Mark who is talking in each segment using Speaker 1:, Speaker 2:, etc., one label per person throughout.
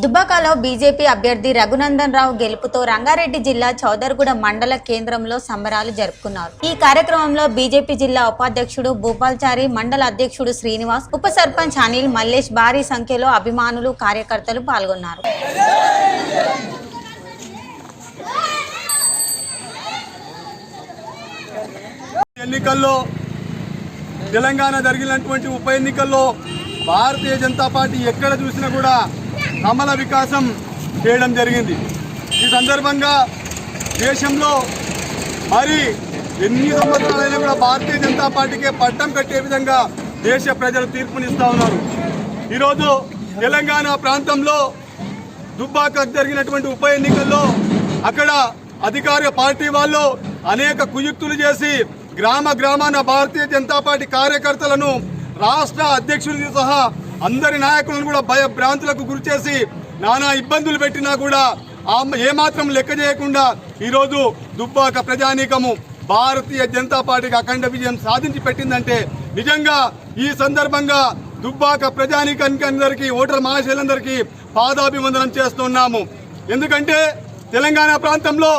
Speaker 1: దుబ్బాకలో బీజేపీ అభ్యర్థి రఘునందన్ రావు గెలుపుతో రంగారెడ్డి జిల్లా చౌదర్గూడ మండల కేంద్రంలో సంబరాలు జరుపుకున్నారు. ఈ కార్యక్రమంలో బీజేపీ జిల్లా ఉపాధ్యక్షుడు భూపాల్చారి మండల అధ్యక్షుడు శ్రీనివాస్ ఉప సర్పంచ్ అనిల్ మల్లేష్ భారీ సంఖ్యలో అభిమానులు కార్యకర్తలు పాల్గొన్నారు.
Speaker 2: ఎన్నికల్లో తెలంగాణ జరిగినటువంటి ఉప ఎన్నికల్లో భారతీయ జనతా పార్టీ ఎక్కడ చూసినా కూడా నమల వికాసం చేయడం జరిగింది. ఈ సందర్భంగా దేశంలో మరి ఎన్ని సంవత్సరాలైనా కూడా భారతీయ జనతా పార్టీకే పట్టం కట్టే విధంగా దేశ ప్రజలు తీర్పునిస్తా ఉన్నారు. ఈరోజు తెలంగాణ ప్రాంతంలో దుబ్బాక జరిగినటువంటి ఉప ఎన్నికల్లో అక్కడ అధికార పార్టీ వాళ్ళు అనేక కుయుక్తులు చేసి గ్రామ గ్రామాన భారతీయ జనతా పార్టీ కార్యకర్తలను రాష్ట్ర అధ్యక్షులతో సహా అందరి నాయకులను కూడా భయభ్రాంతులకు గురి గురిచేసి నానా ఇబ్బందులు పెట్టినా కూడా ఏమాత్రం లెక్క చేయకుండా ఈరోజు దుబ్బాక ప్రజానీకము భారతీయ జనతా పార్టీకి అఖండ విజయం సాధించి పెట్టిందంటే నిజంగా ఈ సందర్భంగా దుబ్బాక ప్రజానీకానికి అందరికీ ఓటర్ మహాశైలందరికీ పాదాభివందనం చేస్తున్నాము. ఎందుకంటే తెలంగాణ ప్రాంతంలో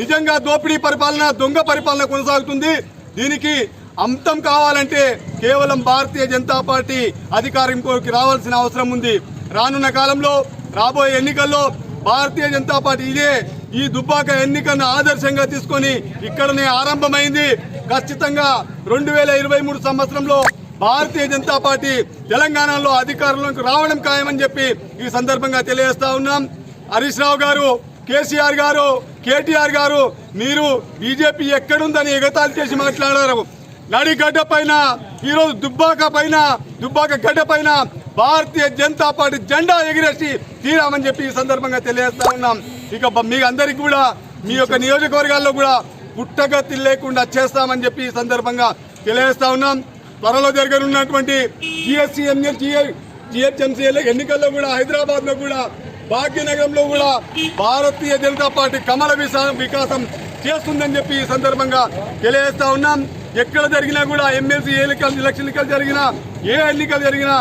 Speaker 2: నిజంగా దోపిడీ పరిపాలన దొంగ పరిపాలన కొనసాగుతుంది. దీనికి అంతం కావాలంటే కేవలం భారతీయ జనతా పార్టీ అధికారంలోకి రావాల్సిన అవసరం ఉంది. రానున్న కాలంలో రాబోయే ఎన్నికల్లో భారతీయ జనతా పార్టీ ఇదే ఈ దుబ్బాక ఎన్నికను ఆదర్శంగా తీసుకొని ఇక్కడనే ఆరంభమైంది. ఖచ్చితంగా రెండు వేల ఇరవై మూడు సంవత్సరంలో భారతీయ జనతా పార్టీ తెలంగాణలో అధికారంలోకి రావడం ఖాయమని చెప్పి ఈ సందర్భంగా తెలియజేస్తా ఉన్నాం. హరీష్ రావు గారు కేసీఆర్ గారు కేటీఆర్ గారు మీరు బీజేపీ ఎక్కడుందని ఎగతాళి చేసి మాట్లాడారు. నడిగడ్డ పైన ఈరోజు దుబ్బాక పైన దుబ్బాక గడ్డ పైన భారతీయ జనతా పార్టీ జెండా ఎగిరేసి తీరామని చెప్పి ఈ సందర్భంగా తెలియజేస్తా ఉన్నాం. ఇక మీ అందరికీ కూడా మీ యొక్క నియోజకవర్గాల్లో కూడా పుట్టగతి లేకుండా చేస్తామని చెప్పి ఈ సందర్భంగా తెలియజేస్తా ఉన్నాం. త్వరలో జరగనున్నటువంటి జిఎస్సీ జిహెచ్ఎంసీ ఎన్నికల్లో కూడా హైదరాబాద్లో కూడా భాగ్యనగరంలో కూడా భారతీయ జనతా పార్టీ కమల వికాసం చేస్తుందని చెప్పి ఈ సందర్భంగా తెలియజేస్తా ఉన్నాం. ఎక్కడ జరిగినా కూడా ఎమ్మెల్సీ ఎన్నికలు ఎలక్షన్ ఎన్నికలు జరిగినా ఏ ఎన్నికలు జరిగినా